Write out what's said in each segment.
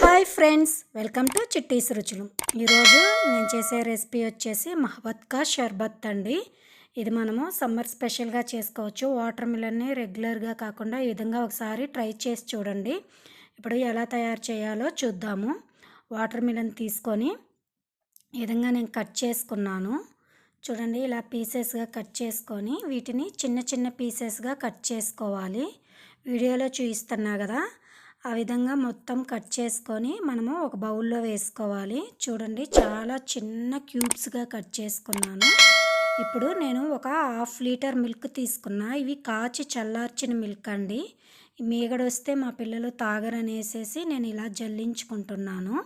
Hi friends welcome to Chitti's రుచులు. ఈరోజు నేను చేసే రెసిపీ వచ్చేసి మహబత్కా షర్బత్ అండి. ఇది మనము సమ్మర్ స్పెషల్గా చేసుకోవచ్చు. వాటర్ మిలన్ని రెగ్యులర్గా కాకుండా ఈ విధంగా ఒకసారి ట్రై చేసి చూడండి. ఇప్పుడు ఎలా తయారు చేయాలో చూద్దాము. వాటర్ మిలన్ తీసుకొని ఈ విధంగా నేను కట్ చేసుకున్నాను. చూడండి ఇలా పీసెస్గా కట్ చేసుకొని వీటిని చిన్న చిన్న పీసెస్గా కట్ చేసుకోవాలి. వీడియోలో చూపిస్తున్నా కదా ఆ విధంగా మొత్తం కట్ చేసుకొని మనము ఒక బౌల్లో వేసుకోవాలి. చూడండి చాలా చిన్న క్యూబ్స్గా కట్ చేసుకున్నాను. ఇప్పుడు నేను ఒక హాఫ్ లీటర్ మిల్క్ తీసుకున్నా. ఇవి కాచి చల్లార్చిన మిల్క్ అండి. మీగడొస్తే మా పిల్లలు తాగరనేసేసి నేను ఇలా జల్లించుకుంటున్నాను.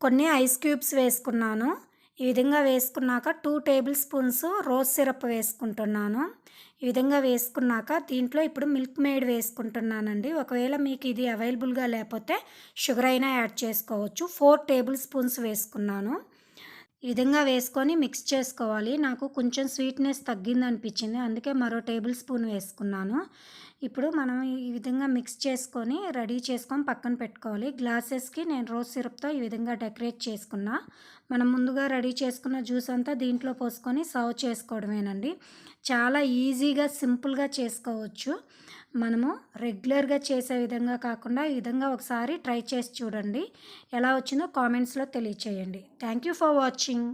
కొన్ని ఐస్ క్యూబ్స్ వేసుకున్నాను. ఈ విధంగా వేసుకున్నాక two tablespoons rose syrup వేసుకుంటున్నాను. ఈ విధంగా వేసుకున్నాక దీంట్లో ఇప్పుడు మిల్క్ మేడ్ వేసుకుంటున్నానండి. ఒకవేళ మీకు ఇది అవైలబుల్గా లేకపోతే షుగర్ అయినా యాడ్ చేసుకోవచ్చు. ఫోర్ టేబుల్ స్పూన్స్ వేసుకున్నాను. ఈ విధంగా వేసుకొని మిక్స్ చేసుకోవాలి. నాకు కొంచెం స్వీట్నెస్ తగ్గింది అనిపించింది అందుకే మరో టేబుల్ స్పూన్ వేసుకున్నాను. ఇప్పుడు మనం ఈ విధంగా మిక్స్ చేసుకొని రెడీ చేసుకొని పక్కన పెట్టుకోవాలి. గ్లాసెస్కి నేను రోజ్ సిరప్తో ఈ విధంగా డెకరేట్ చేసుకున్నా. మనం ముందుగా రెడీ చేసుకున్న జ్యూస్ అంతా దీంట్లో పోసుకొని సర్వ్ చేసుకోవడమేనండి. చాలా ఈజీగా సింపుల్గా చేసుకోవచ్చు. మనము రెగ్యులర్గా చేసే విధంగా కాకుండా ఈ విధంగా ఒకసారి ట్రై చేసి చూడండి. ఎలా వచ్చిందో కామెంట్స్లో తెలియచేయండి. Thank you for watching.